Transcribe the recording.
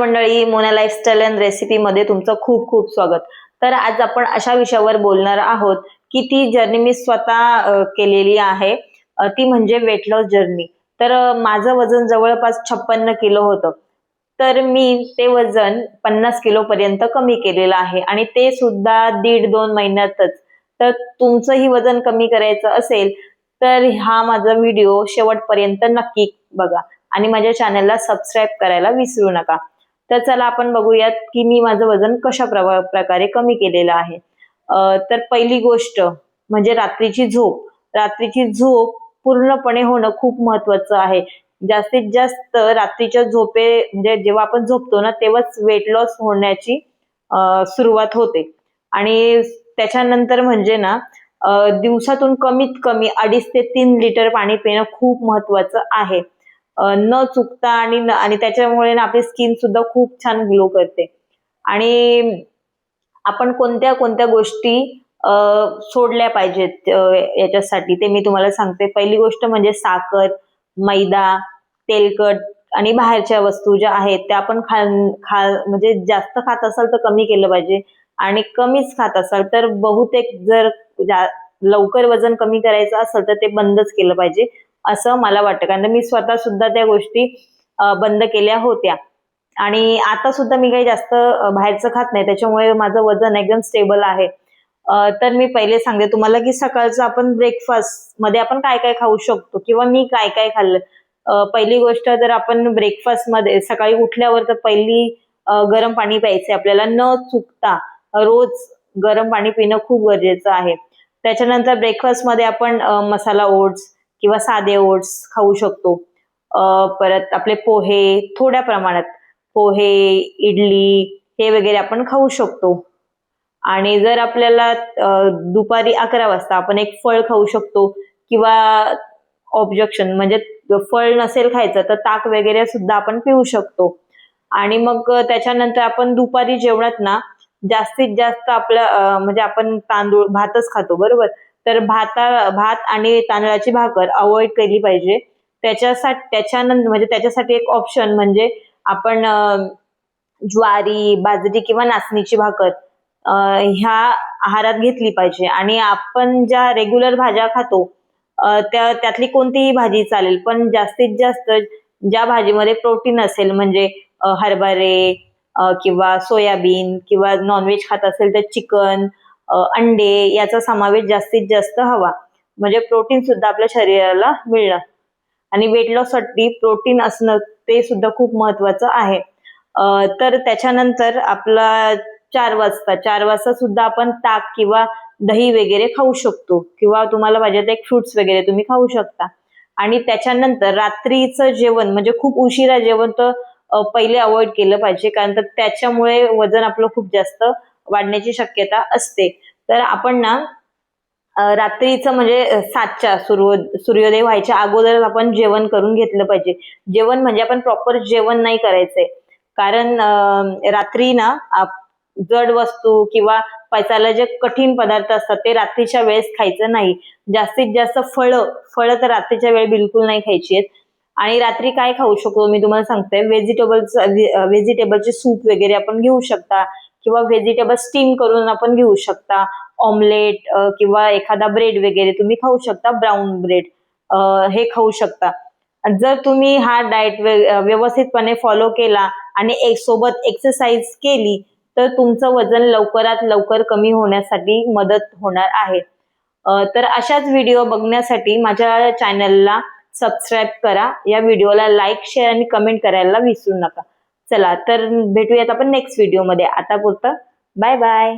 मंडळी Mona lifestyle and रेसिपीमध्ये तुमचं खूप खूप स्वागत. तर आज आपण अशा विषयावर बोलणार आहोत की ती जर्नी मी स्वतः केलेली आहे. ती म्हणजे वेट लॉस जर्नी तर माझं वजन जवळपास छप्पन्न किलो होतं. तर मी ते वजन पन्नास किलो पर्यंत कमी केलेलं आहे आणि ते सुद्धा दीड दोन महिन्यातच. तर तुमचंही वजन कमी करायचं असेल तर हा माझा व्हिडिओ शेवटपर्यंत नक्की बघा. आणि माझ्या चॅनलला सबस्क्राईब करायला विसरू नका. तर चला आपण बघूयात की मी माझं वजन कशा प्रकारे कमी केलेलं आहे. तर पहिली गोष्ट म्हणजे रात्रीची झोप. रात्रीची झोप पूर्णपणे होणं खूप महत्वाचं आहे. जास्तीत जास्त रात्रीच्या झोपे म्हणजे जेव्हा आपण झोपतो ना तेव्हाच वेट लॉस होण्याची सुरुवात होते. आणि त्याच्यानंतर म्हणजे ना दिवसातून कमीत कमी अडीच ते तीन लिटर पाणी पिणं खूप महत्वाचं आहे. न चुकता आणि आणि त्याच्यामुळे ना आपली स्किन सुद्धा खूप छान ग्लो करते. आणि आपण कोणत्या कोणत्या गोष्टी सोडल्या पाहिजेत याच्यासाठी? ते मी तुम्हाला सांगते. पहिली गोष्ट म्हणजे साखर मैदा तेलकट आणि बाहेरच्या वस्तू ज्या आहेत त्या आपण खा खा म्हणजे जास्त खात असाल तर कमी केलं पाहिजे. आणि कमीच खात असाल तर बहुतेक जर लवकर वजन कमी करायचं असेल तर ते बंदच केलं पाहिजे. असं मला वाटतं. कारण मी स्वतः सुद्धा त्या गोष्टी बंद केल्या होत्या. आणि आता सुद्धा मी काही जास्त बाहेरचं खात नाही. त्याच्यामुळे माझं वजन एकदम स्टेबल आहे. तर मी पहिले सांगते तुम्हाला की सकाळचं आपण ब्रेकफास्टमध्ये आपण काय काय खाऊ शकतो? किंवा मी काय काय खाल्लं? पहिली गोष्ट जर आपण ब्रेकफास्टमध्ये सकाळी उठल्यावर तर पहिली गरम पाणी प्यायचे. आपल्याला न चुकता रोज गरम पाणी पिणं खूप गरजेचं आहे. त्याच्यानंतर ब्रेकफास्टमध्ये आपण मसाला ओट्स किंवा साधे ओट्स खाऊ शकतो. परत आपले पोहे थोड्या प्रमाणात पोहे इडली हे वगैरे आपण खाऊ शकतो. आणि जर आपल्याला दुपारी अकरा वाजता आपण एक फळ खाऊ शकतो किंवा ऑब्जेक्शन म्हणजे फळ नसेल खायचं तर ताक वगैरे सुद्धा आपण पिऊ शकतो. आणि मग त्याच्यानंतर आपण दुपारी जेवणात ना जास्तीत जास्त आपलं म्हणजे आपण तांदूळ भातच खातो बरोबर? तर भाता भात आणि तांदळाची भाकर अवॉइड केली पाहिजे. त्याच्यासाठी त्याच्यानंतर म्हणजे त्याच्यासाठी एक ऑप्शन म्हणजे आपण ज्वारी बाजरी किंवा नाचणीची भाकर ह्या आहारात घेतली पाहिजे. आणि आपण ज्या रेग्युलर भाज्या खातो त्या त्यातली कोणतीही भाजी चालेल पण जास्तीत जास्त ज्या भाजीमध्ये प्रोटीन असेल म्हणजे हरभरे किंवा सोयाबीन किंवा नॉनव्हेज खात असेल तर चिकन अंडे याचा समावेश जास्तीत जास्त हवा. म्हणजे प्रोटीन सुद्धा आपल्या शरीराला मिळणं आणि वेट लॉससाठी प्रोटीन असणं ते सुद्धा खूप महत्वाचं आहे. तर त्याच्यानंतर आपला चार वाजता चार वाजता सुद्धा आपण ताक किंवा दही वगैरे खाऊ शकतो. किंवा तुम्हाला पाहिजे तर एक फ्रुट्स वगैरे तुम्ही खाऊ शकता. आणि त्याच्यानंतर रात्रीचं जेवण म्हणजे खूप उशिरा जेवण तर पहिले अवॉइड केलं पाहिजे. कारण तर त्याच्यामुळे वजन आपलं खूप जास्त वाढण्याची शक्यता असते. तर आपण ना रात्रीचं म्हणजे सातच्या सूर्य सूर्योदय व्हायच्या अगोदर आपण जेवण करून घेतलं पाहिजे. जेवण म्हणजे आपण प्रॉपर जेवण नाही करायचंय. कारण रात्री ना जड वस्तू किंवा पचायला जे कठीण पदार्थ असतात ते रात्रीच्या वेळेस खायचं नाही. जास्तीत जास्त फळं फळं तर रात्रीच्या वेळ बिलकुल नाही खायची आहेत. आणि रात्री काय खाऊ शकतो? मी तुम्हाला सांगते. व्हेजिटेबल्स व्हेजिटेबलचे सूप वगैरे आपण घेऊ शकता. किंवा व्हेजिटेबल स्टीम करून आपण घेऊ शकता. ऑमलेट किंवा एखादा ब्रेड वगैरे तुम्ही खाऊ शकता ब्राऊन ब्रेड हे खाऊ शकता. जर तुम्ही हा डाएट व्यवस्थितपणे फॉलो केला आणि एक सोबत एक्सरसाइज केली तर तुमचं वजन लवकरात लवकर कमी होण्यासाठी मदत होणार आहे. तर अशाच व्हिडिओ बघण्यासाठी माझ्या चॅनलला सबस्क्राईब करा. या व्हिडिओला लाईक शेअर आणि कमेंट करायला विसरू नका. चला तर भेटूयात आपण नेक्स्ट व्हिडिओमध्ये आता पुरतं बाय बाय